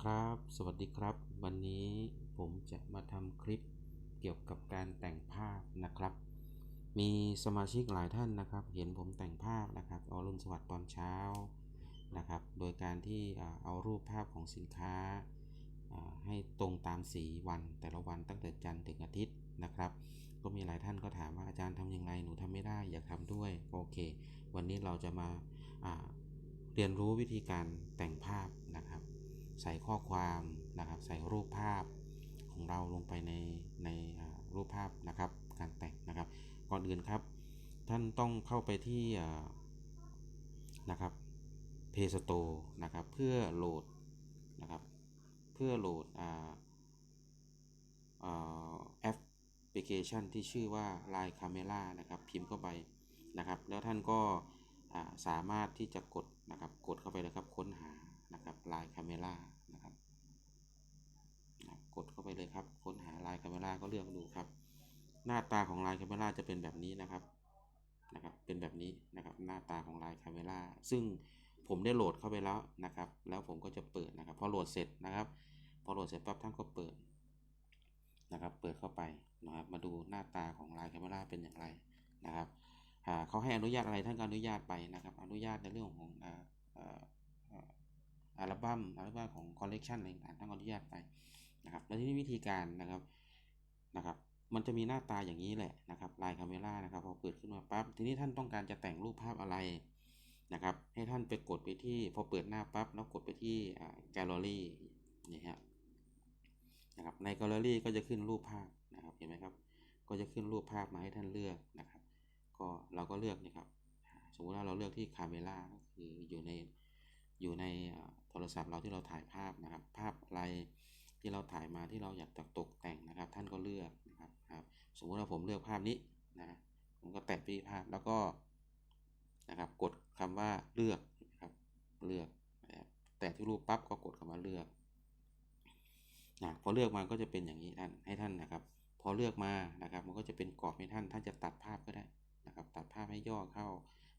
ครับ สวัสดีครับ วันนี้ผมจะมาทำคลิปเกี่ยวกับการแต่งภาพนะครับ มีสมาชิกหลายท่านนะครับ เห็นผมแต่งภาพนะครับเอารุ่นสวัสดิ์ตอนเช้านะครับ โดยการที่เอารูปภาพของสินค้า ให้ตรงตามสีวันแต่ละวันตั้งแต่จันทร์ถึงอาทิตย์นะครับ ก็มีหลายท่านก็ถามว่าอาจารย์ทำอย่างไรหนูทำไม่ได้อยากทำด้วยโอเค วันนี้เราจะมาเรียนรู้วิธีการแต่งภาพ ใส่ข้อความนะครับ ใส่รูปภาพของเราลงไปในในรูปภาพนะครับ การแต่งนะครับ ก่อนอื่นครับ ท่านต้องเข้าไปที่นะครับ Play Store นะครับ เพื่อโหลดนะครับ เพื่อโหลดอ่าแอปพลิเคชันที่ชื่อว่า Line Camera นะครับ พิมพ์เข้าไปนะครับ แล้วท่านก็สามารถที่จะกดนะครับ กดเข้าไปเลยครับ ค้นหา นะครับ Line Camera นะครับกดเข้าไปเลยครับ ค้นหา Line Camera ก็เลือกดูครับ หน้าตาของ Line Camera จะเป็นแบบนี้นะครับนะครับ เป็นแบบนี้นะครับ หน้าตาของ Line Camera ซึ่งผมได้โหลดเข้าไปแล้วนะครับ แล้วผมก็จะเปิดนะครับ พอโหลดเสร็จนะครับ พอโหลดเสร็จปั๊บท่านก็เปิดนะครับ เปิดเข้าไปนะครับ มาดูหน้าตาของ Line Camera เป็นอย่างไรนะครับเขาให้อนุญาตอะไรท่านก็อนุญาตไปนะครับ อนุญาตในเรื่องของ อัลบั้มอัลบั้มของคอลเลกชันอะไรต่างๆท่านก็อนุญาตไปนะครับแล้วที่นี้วิธีการนะครับนะครับมันจะมีหน้าตาอย่างนี้แหละนะครับลน์คาเมล่านะครับพอเปิดขึ้นมาปั๊บทีนี้ท่านต้องการจะแต่งรูปภาพอะไรนะครับ ให้ท่านไปกดไปที่พอเปิดหน้าปั๊บแล้วกดไปที่แกลเลอรี่นี่ฮะนะครับในแกลเลอรี่ก็จะขึ้นรูปภาพนะครับเห็นไหมครับ ก็จะขึ้นรูปภาพมาให้ท่านเลือกนะครับ ก็เราก็เลือกนี่ครับ สมมติว่าเราเลือกที่คาเมล่าก็คืออยู่ใน อยู่ในโทรศัพท์เราที่เราถ่ายภาพนะครับ ภาพอะไรที่เราถ่ายมาที่เราอยากจะตกแต่งนะครับ ท่านก็เลือกนะครับครับ สมมุติว่าผมเลือกภาพนี้นะผมก็แตะที่ภาพแล้วก็นะครับ กดคำว่าเลือกนะครับเลือกนะครับแตะที่รูปปั๊บก็กดคำว่าเลือกนะพอเลือกมาก็จะเป็นอย่างนี้ท่านให้ท่านนะครับ พอเลือกมานะครับ มันก็จะเป็นกรอบให้ท่านท่านจะตัดภาพก็ได้นะครับ ตัดภาพให้ย่อเข้า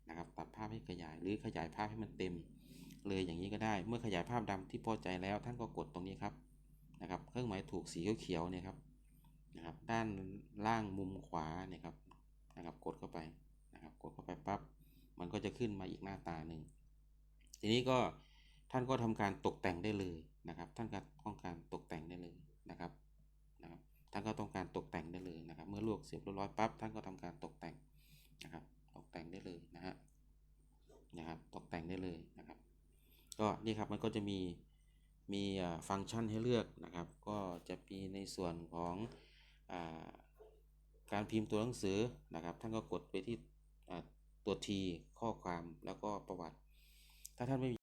นะครับ ตัดภาพให้ขยายหรือขยายภาพให้มันเต็ม เลยอย่างนี้ก็ได้ เมื่อขยายภาพดำที่พอใจแล้ว ท่านก็กดตรงนี้ครับนะครับ เครื่องหมายถูกสีเขียวๆเนี่ยครับนะครับ ด้านล่างมุมขวาเนี่ยครับนะครับ กดเข้าไปนะครับ กดเข้าไปปั๊บมันก็จะขึ้นมาอีกหน้าตาหนึ่งทีนี้ก็ท่านก็ทำการตกแต่งได้เลยนะครับ ท่านก็ต้องการตกแต่งได้เลยนะครับนะครับ ท่านก็ต้องการตกแต่งได้เลยนะครับ เมื่อลวกเสร็จเรียบร้อยปั๊บท่านก็ทำการตกแต่งนะครับ ตกแต่งได้เลยนะฮะนะครับ ตกแต่งได้เลยนะครับ ก็นี่ครับมันก็จะมีมีฟังก์ชันให้เลือกนะครับ ก็จะมีในส่วนของอาการพิมพ์ตัวหนังสือนะครับ ท่านก็กดไปที่ตัว T ข้อความแล้วก็ประวัติ ถ้าท่านไม่